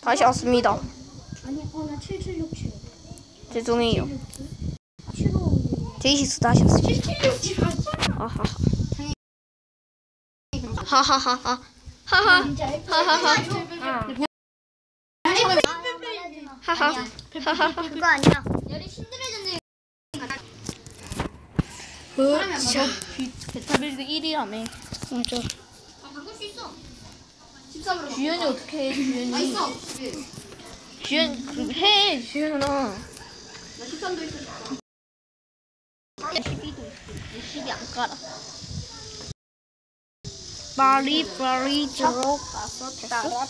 다시 왔습니다. 아니, 어, 나 7767. 죄송해요. 75. 데이시스 다시 왔습니다. 7767. 아하 하. 하하하하. 하하. 진짜 하하하. 하 하. 하 하하. 그거 아니야. 열이 신들해졌네. 으차. 베타빌드 1위라며. 맞아. 아, 바꿀 수 있어. 13으로. 주연이 어떻게 해, 주연이. 아, 있어. 주연, 그, 해, 주연아. 나 13도 있어. 12도 있어. 12 안 깔아. 마리, 마리, 들어가서 됐어?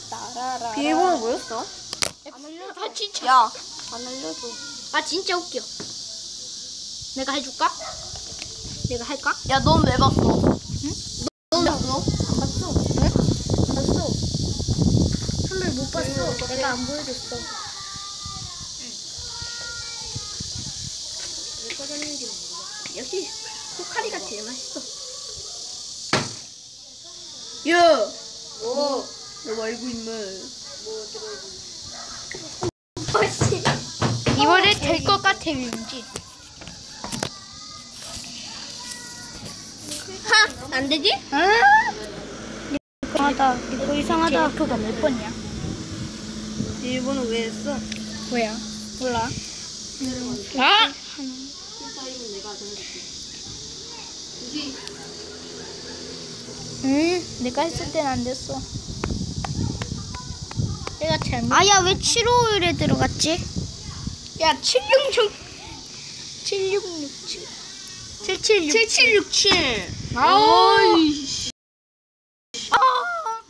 비밀번호 뭐였어? 안 알려줘. 아, 진짜. 야. 안 알려줘. 아, 진짜 웃겨. 내가 해줄까? 내가 할까? 야, 넌 왜 봤어? 넌 봤어? 안 봤어. 응? 안 봤어. 봤어. 내가 안 보여줬어. 왜 꺼졌는지 모르겠어. 역시 코카리가 제일 맛있어. 야! 뭐? 너 알고 있네. 벌써. 이번에 될 것 같아, 왠지. 하! 안 되지? 이상하다. 이거 이상하다. 그거 몇 번이야? 비밀번호 왜 했어? 뭐야? 몰라. 아! 응, 내가 했을 땐 안 됐어. 내가 잘못. 아야, 왜 751에 들어갔지? 야, 766. 7667. 7767. 7767. 아이.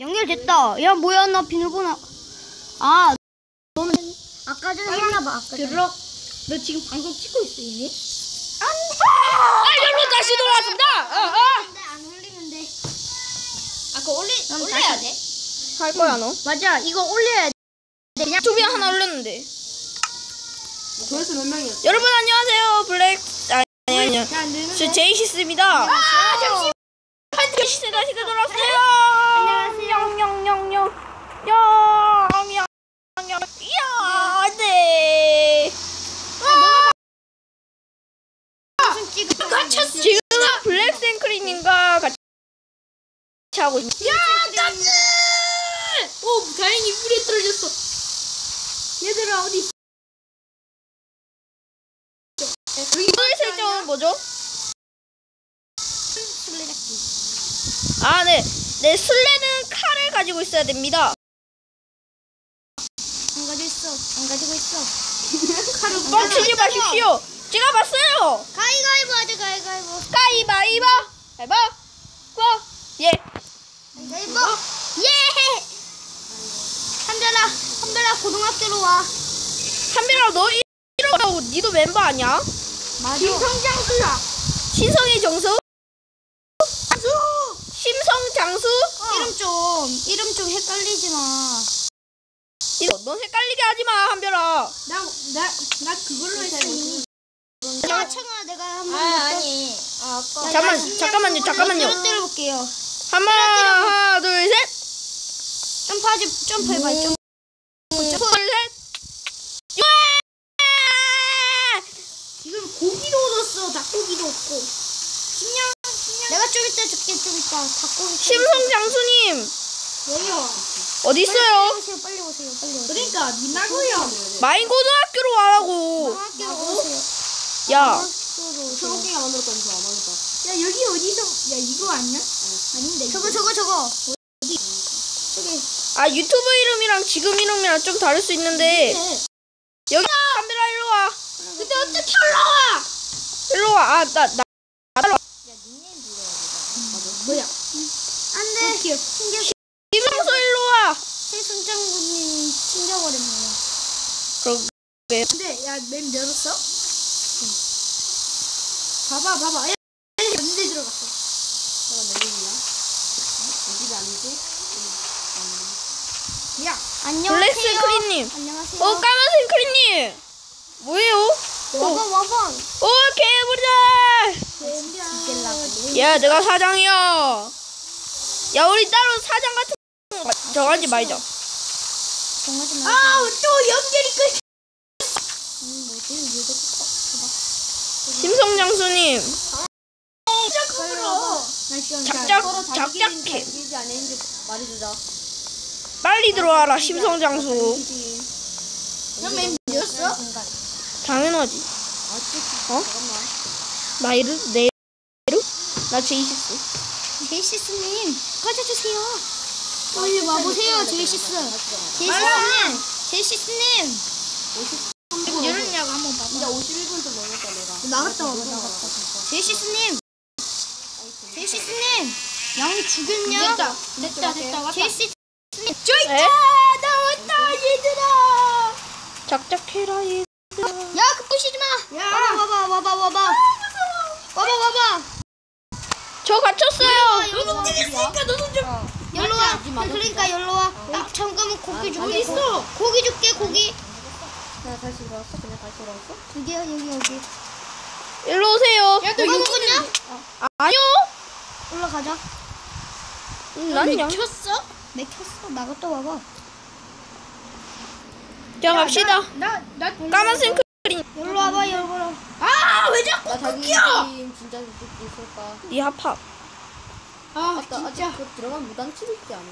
연결됐다. 야, 뭐야, 나 비밀번호. 아, 아까 전에 했나봐. 아까 전에. 들어. 너 지금 방송 찍고 있어, 이미? 아, 여러분 다시 돌아왔습니다. 아, 아. 근데 안 올리면 돼. 아, 그거 올리, 그럼 올려야 다시- 돼? 할 거야, 너? 맞아, 이거 올려야 돼. 그냥 투비 하나 올렸는데. 조회수 몇 명이었어? 여러분 안녕하세요. 블랙 아니 아니 아니. 안 되는 저 제이시스입니다. 아, 잠시 제이시스 다시 돌아왔어요. 안녕하세요. 영영영영. 영영. 영영. 야, 네. 무슨 찍어? 갇혔어. 지금은 블랙 생크림님과 같이 하고 있습니다. 야, 깜짝! 오, 다행히 물에 떨어졌어. 얘들아, 어디 있어? 오늘 설정은 뭐죠? 술래잡기. 아, 네. 네, 술래는 칼을 가지고 있어야 됩니다. 안 가지고 있어. 안 가지고 있어. 칼을 뻥치지 마십시오. 제가 봤어요. 가위가위보 하자. 가위바위보. 가위바. 보. 예. 가위바위보. 예! 한별아, 한별아, 고등학교로 와. 한별아, 너 이러고 니도 멤버 아니야? 맞아. 김성장수야. 신성의 정수? 심성 장수? 이름 좀, 이름 좀 헷갈리지 마. 이거 넌 헷갈리게 하지 마, 한별아. 나, 나, 나 그걸로 했어. 야, 청아, 내가 한번 아니. 아, 아까. 잠깐만, 잠깐만요, 잠깐만요. 때려볼게요. 한번 하나, 둘, 셋. 점프하지, 점프해봐, 점프. 둘, 셋. 예! 지금 고기도 얻었어, 닭고기도 얻고. 식량, 식량. 내가 좀 이따 줄게, 좀 이따. 닭고기. 심성 장수님 여기요. 어디 빨리 있어요? 오세요, 빨리 오세요, 빨리 오세요. 그러니까 니나고요. 마인 고등학교로 와라고. 고등학교로 오세요. 야, 고등학교로 오세요. 초록이가 만들었다는 저 아마겠다. 야 여기 어디서? 야 이거 아니야? 아닌데. 저거, 저거, 저거. 아 유튜브 이름이랑 지금 이름이랑 좀 다를 수 있는데 여기 카메라 일로 와. 근데 어떻게 올라와? 일로 와. 아, 나, 나. 나 뭐야? 안 돼. 챙겨, 김성수 일로 와. 최순장군님 챙겨버렸네요. 그러게. 근데 야맨 열었어? 봐봐 봐봐. 야, 언제 들어갔어? 내가 내리냐? 어디가 아니지? 야 안녕하세요. 블랙스 크린님. 안녕하세요. 어, 까만색 크린님. 뭐예요? 와봐, 와봐. 오, 개구리다. 야, 내가 사장이야. 야, 우리 따로 사장 같은 거 정하지 말자. 걱정하지 마. 아또 연결이 끊. 음, 뭐지? 왜 자꾸 심성 장수님 시작으로. 작작 작작해 말해주자. 빨리 들어와라 심성장수 너맨 밀었어? 당연하지 어? 나이르 네이르 나 제이시스 제이시스님 꺼져주세요. 빨리 와보세요, 제이시스. 제이시스님, 제이시스님. 열었냐고 한번 봐봐. 이제 51분 좀 넘었다 내가. 나갔다 와봐. 제이시스님. 제이시스님. 양이 죽였냐? 됐다. 됐다 됐다 왔다. 제이시 스님. 에? 나왔다 얘들아. 작작해라 얘 야, 그 부시지 마. 야. 와봐, 와봐, 와봐, 와봐. 와봐, 와봐. 저 갇혔어요 놈들이 있으니까 너도 좀. 열로 와. 그러니까 열로 와. 야, 잠깐만 고기 줄게. 어디 있어? 고기 줄게, 고기. 그냥 다시 돌아왔어? 그냥 다시 돌아왔어? 여기야, 여기, 여기. 일로 오세요 야너 누가 이거 먹었냐? 아니요 올라가자. 음, 난 양. 켰어? 맥혔어. 나갔다 와봐. 자 갑시다 나나 까만 생크림 열로 와봐, 열로 와. 아왜 자꾸 나 자기 끊겨? 진짜 있을까? 니 합합 아 맞다. 진짜. 아직 그 들어간 무단치도 있지 않아?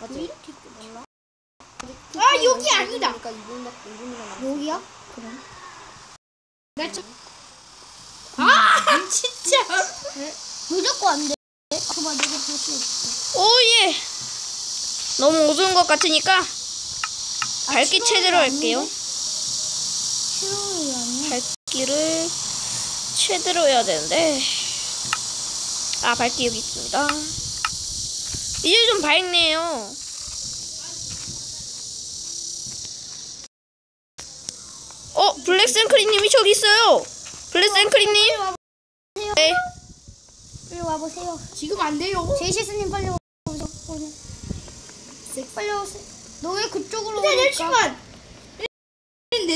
맞지? 왜 이렇게 몰라? 아, 여기 아니다. 그러니까 2분 2분이나 남았어. 여기야? 나 참. 아 진짜. 왜 자꾸 안 돼? 그만 내가 볼수 있어. 오 예. 너무 어두운 것 같으니까 밝기 아, 최대로 할게요? 밝기를 최대로 해야 되는데. 아 밝기 여기 있습니다. 이제 좀 밝네요. 어 블랙 생크리님이 저기 있어요. 블랙 생크리님? 네 빨리 와보세요. 지금 안 돼요. 제이시스님 빨리 와보세요. 오늘. 빨리 오세요. 너 왜 그쪽으로 오니까? 잠시만. 네.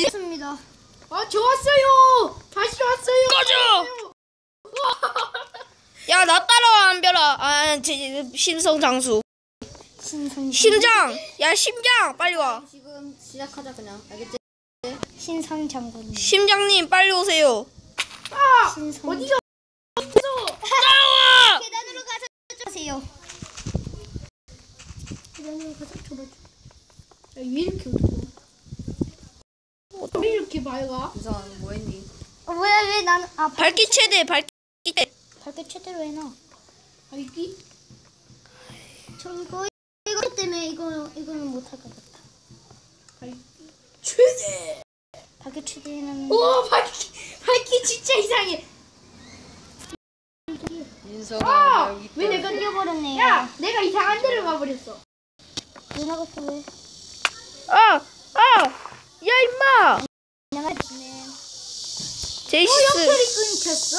됐습니다. 아 좋았어요. 다시 왔어요. 꺼져 야 나 따라와 안별아 아 제, 심성 장수 신성 심장 야 심장 빨리 와 지금 시작하자 그냥. 알겠지? 신상 장군. 심장님 빨리 오세요 아 신성. 어디가? 따라와 계단으로 가서 주세요. 계단으로 가서 줘봐. 왜 이렇게 어두워? 왜 이렇게 밝아? 우선 뭐 했니? 어, 뭐야 왜 나는 아 밝기 최대 밝기 최대 밝게 최대로 해놔. 밝기? 저 이거 이거 때문에 이거 이거는 못 할 것 같아. 밝기. 최대. 밝게 최대 해놓는. 오 밝기 밝기 진짜 이상해. 민서가 아! 여기 왜 내가 끊겨버렸네. 야 내가 이상한 데를 가버렸어. 왜 나갔어 왜? 아! 아! 야 임마! 나갔네. 제이시스 연결이 끊겼어.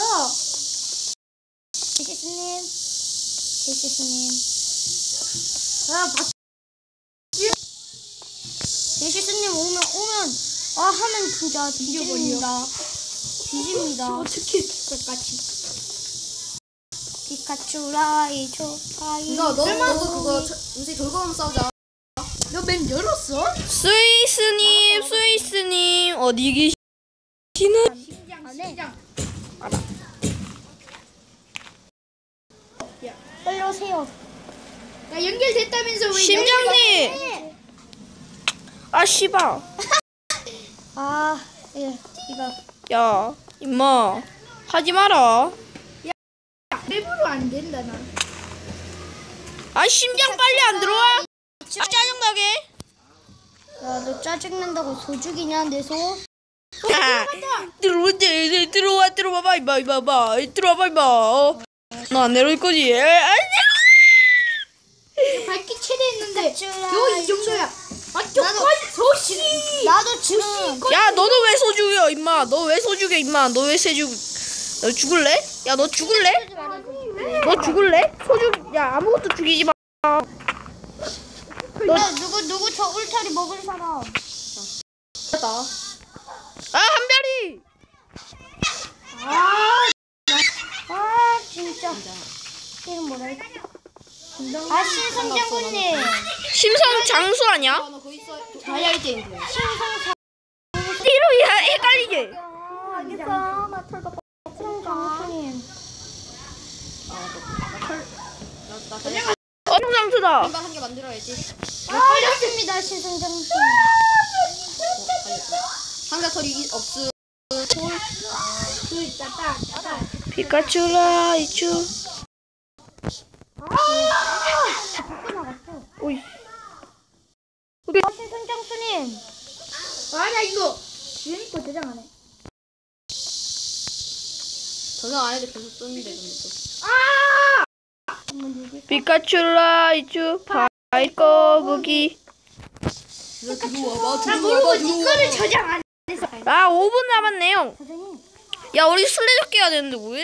제시스님. 제시스님. 아 박. 제시스님 오면 오면 아 하면 진짜 뒤집니다. 뒤집니다. 어떻게 똑같이? 피카츄 라이초 파이. 민서 너 너도 그거 저- 요새 돌고름 싸우자. 스위스님 스위스님 어디 계시나? 심장 안 해. 심장. 빨리 오세요. 야 연결됐다면서 왜? 심장님! 아 씨발 아 예. 이거 야 임마 하지 마라 랩으로 안 된다 나. 아 심장 빨리 안 들어와? 아 짜증나게 야 너 짜증난다고 소죽이냐 내 소? 아, 들어와 들- 들어와 들어와봐 임마 임마 임마 들어와봐 임마 어? 너안 내려올 거지? 밝기 최대 했는데 피카츄 겨우 이 정도야. 아 나도- 조금 소시. 나도 지금 야 너는 왜 소죽여 임마 너 왜 소죽여 임마 너 왜 세죽 너 죽을래? 야 너 죽을래? 너 죽을래? 소죽 야 아무것도 죽이지 마 야, 누구 누구 저 울타리 먹을 사람? 됐다. 아 한별이 아 아 진짜 이름 뭐라 했지? 아 신성 장군님. 심성 장수 아니야? 아, 너 거기 있어. 다이아이트 앵글. 이름이 헷- 헷갈리게. 아, 알겠어. 나 털가 신성장군님. 나 다이아 장수다. 금방 한 개 만들어야지. 아, 걸렸습니다 신성장군. 상자 털이 없음. 피카츄 라 이츄. 오이. 아, 신성장군님. 아니야 이거 유니코 대장 안 해. 저장 안 해도 계속 뜨는데 근데 또. 피카츄 라이츄 바이 거북이. 너 들어와봐. 나 들어와봐. 모르고 들어와봐. 이거를 저장 안 했어. 아 5분 남았네요. 야 우리 술래잡기 해야 되는데 뭐해?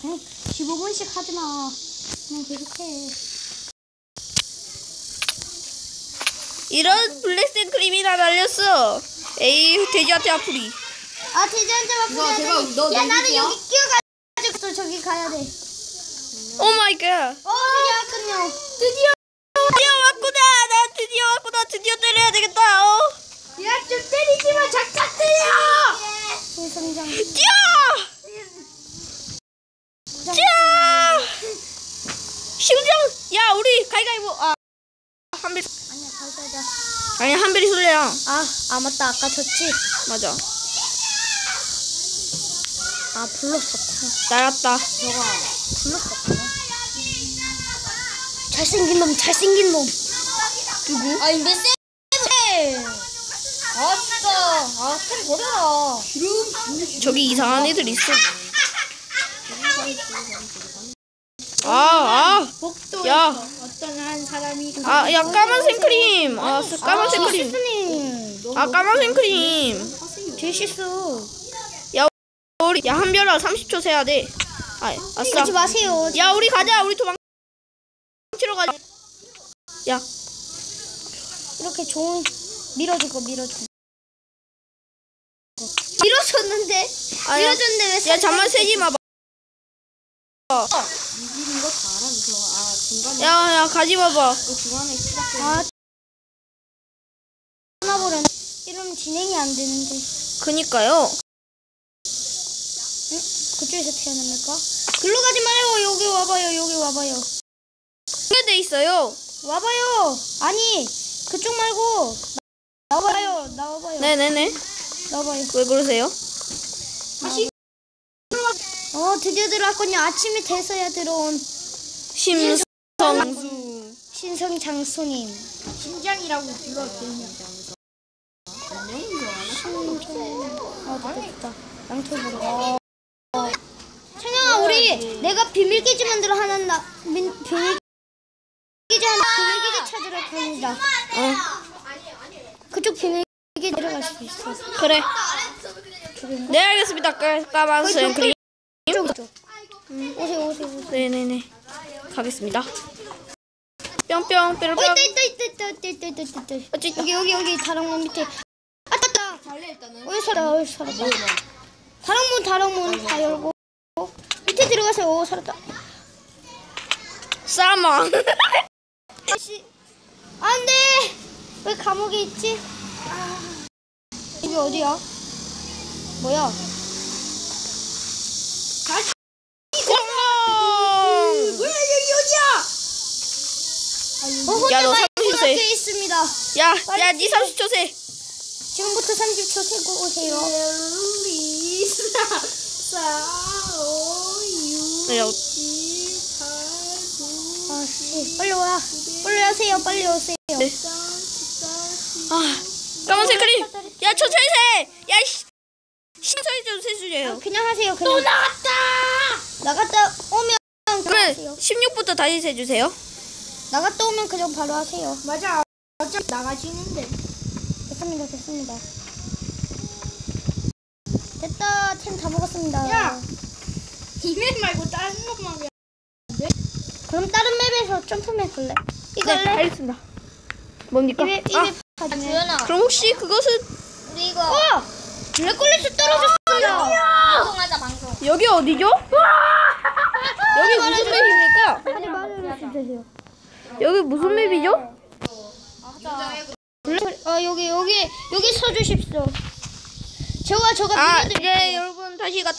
그냥 15분씩 하지 마. 그냥 계속해. 이런 블랙 생 크림이나 날렸어. 에이 돼지한테 아프리. 아 대전자 막 우와, 대박. 너 야 나는? 여기 끼어가지고 또 저기 가야 돼. 오 마이 갓. 어 드디어 왔군요. 드디어 왔구나. 나 드디어 왔구나. 드디어 때려야 되겠다. 어. 야 좀 때리지 마 작작 때려. 신성장. 뛰어! 뛰어! 심장. 야 우리 가위가위보. 아 한별. 아니야 가자. 아니 한별이 술래야. 아, 아 맞다 아까 졌지. 맞아. 아 불렀었구나. 나였다. 불렀었구나. 잘생긴 놈, 잘생긴 놈. 누구? 아니 몇 세? 아 진짜. 아템 버려라. 저기 이상한 애들 있어. 아, 아, 복도에서 야. 어떤 한 사람이 아, 야, 까만 생크림. 아, 스- 까만 생크림. 실수님. 아, 까만 생크림. 제 실수. 우리, 야, 한별아, 30초 세야 돼. 아, 아싸. 마세요. 야, 우리 가자. 우리 도망 치러 가자. 야, 이렇게 좋은 밀어줄 거 밀어줘. 밀어줬는데. 아, 야, 밀어줬는데 왜? 야, 잠만 세지 마. 이기는 거 다 알아서. 아, 중간에. 야, 야, 가지 마봐. 그 중간에 시작해. 아. 떠나버렸네. 이러면 진행이 안 되는데. 그니까요. 그쪽에서 태어납니까? 글로 가지 마요. 여기 와봐요. 여기 와봐요. 돼 있어요. 와봐요. 아니 그쪽 말고 나, 나와봐요. 나와봐요. 네네네. 나와봐요. 왜 그러세요? 어 드디어 들어왔군요. 아침이 돼서야 들어온 심성수. 신성 장수님. 심장이라고 불러도 되냐? 아 됐다. 양털 보러. 청영아 우리 내가 비밀 기지 만들어 하는 나 민, 비밀 찾으러 갑니다. 어, 그쪽 비밀 기지 내려갈 수 있어. 그래. 네, 알겠습니다. 까, 까만 생크림. 이쪽 이쪽. 오세요 오세요 오세요. 네네네. 가겠습니다. 뿅뿅, 뾰로뿅. 어 있다 있다 있다 있다 있다 있다 있다 있다 있다. 있다. 여기 여기 여기 다락문 밑에. 아 땄다. 잘래 일단은. 어디 살아 어디 살았다. 다락문 다락문 다 열고 밑에 들어가세요. 오 살았다. 사망. 안돼. 왜 감옥에 있지? 아. 여기 어디야? 뭐야? 성공. 뭐야 여기 어디야? 어 야, 너 마이크 삼십 세. 밖에 있습니다. 야, 야, 니 30초 세. 지금부터 30초 세고 오세요. 네, 야, 빨리 와. 빨리 하세요. 빨리 오세요. 네. 아, 까만 생크림. 야, 천천히 세. 야, 씨. 신선히 좀 세주세요. 그냥 하세요. 그냥. 또 나갔다. 나갔다 오면 그냥 하세요. 16부터 다시 세주세요. 나갔다 오면 그냥 바로 하세요. 맞아 어차피 나가지는데 됐습니다. 됐습니다. 됐다. 템 다 먹었습니다. 야! 이맵 말고 다른 것만 해 그럼 다른 맵에서 점프맵 걸래? 이거 네? 알겠습니다. 뭡니까? 이맵 아, 이맵 가지네. 그럼 혹시 그것은 우리 이거. 어! 블랙콜리스 떨어졌습니다. 방송하자 방송 여기 어디죠? 여기 무슨 맵입니까? 빨리 말해주세요. 여기 무슨 맵이죠? 어 여기 여기 여기 서주십시오. 저가 저가 아. 이제 여러분 다시 갔다